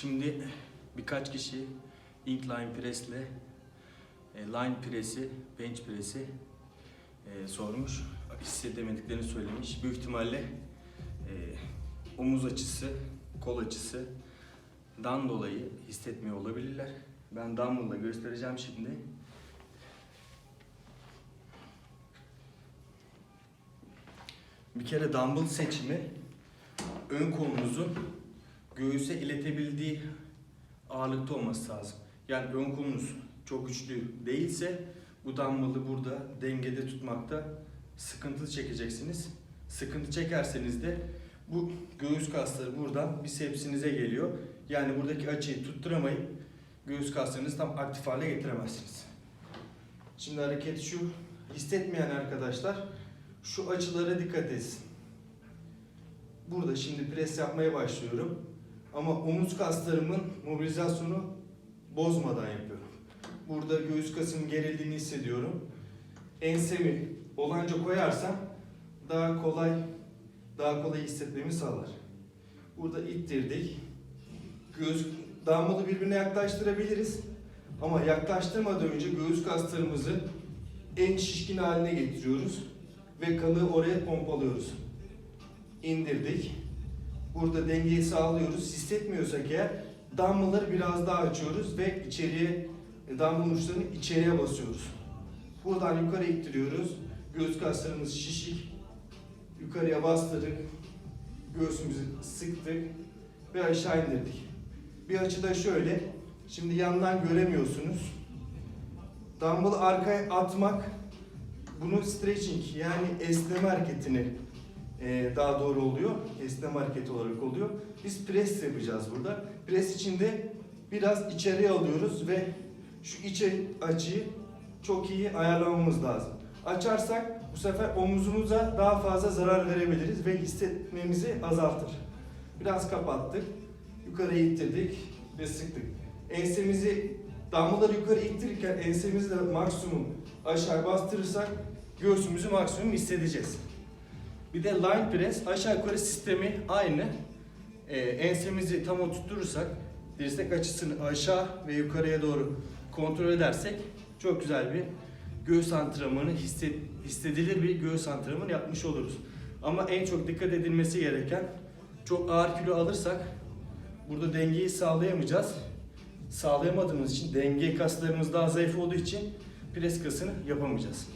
Şimdi birkaç kişi incline press'le e, line press'i, bench press'i e, sormuş. Hissedemediklerini söylemiş. Büyük ihtimalle e, omuz açısı, kol açısı dan dolayı hissetmiyor olabilirler. Ben dumbbell'la göstereceğim şimdi. Bir kere dumbbell seçimi ön kolunuzun göğüse iletebildiği ağırlıkta olması lazım. Yani ön kolunuz çok güçlü değilse bu dumbbell'ı burada dengede tutmakta sıkıntı çekeceksiniz. Sıkıntı çekerseniz de bu göğüs kasları buradan bisepsinize geliyor. Yani buradaki açıyı tutturamayıp göğüs kaslarınızı tam aktif hale getiremezsiniz. Şimdi hareket şu. Hissetmeyen arkadaşlar şu açılara dikkat etsin. Burada şimdi pres yapmaya başlıyorum. Ama omuz kaslarımın mobilizasyonu bozmadan yapıyorum. Burada göğüs kasımın gerildiğini hissediyorum. Ensemi olanca koyarsam daha kolay daha kolay hissetmemi sağlar. Burada ittirdik. Göğüs damlalı birbirine yaklaştırabiliriz. Ama yaklaştırmadan önce göğüs kaslarımızı en şişkin haline getiriyoruz ve kanı oraya pompalıyoruz. İndirdik. Burada dengeyi sağlıyoruz. Hissetmiyorsak eğer damlaları biraz daha açıyoruz ve içeriye damla uçlarını içeriye basıyoruz. Buradan yukarı ittiriyoruz. Göğüs kaslarımız şişik. Yukarıya bastırdık. Göğsümüzü sıktık ve aşağı indirdik. Bir açıda şöyle. Şimdi yandan göremiyorsunuz. Dumbbell'ı arkaya atmak bunu stretching yani esneme hareketini e, daha doğru oluyor. Esneme hareketi olarak oluyor. Biz pres yapacağız burada. Pres içinde biraz içeriye alıyoruz ve şu içe açıyı çok iyi ayarlamamız lazım. Açarsak bu sefer omuzumuza daha fazla zarar verebiliriz ve hissetmemizi azaltır. Biraz kapattık. Yukarı ittirdik ve sıktık. Ensemizi damlaları yukarı ittirirken ensemizi de maksimum aşağı bastırırsak göğsümüzü maksimum hissedeceğiz. Bir de line press aşağı yukarı sistemi aynı. Ee, ensemizi tam oturturursak dirsek açısını aşağı ve yukarıya doğru kontrol edersek çok güzel bir göğüs antrenmanı hissedilir bir göğüs antrenmanı yapmış oluruz. Ama en çok dikkat edilmesi gereken çok ağır kilo alırsak burada dengeyi sağlayamayacağız. Sağlayamadığımız için denge kaslarımız daha zayıf olduğu için pres kasını yapamayacağız.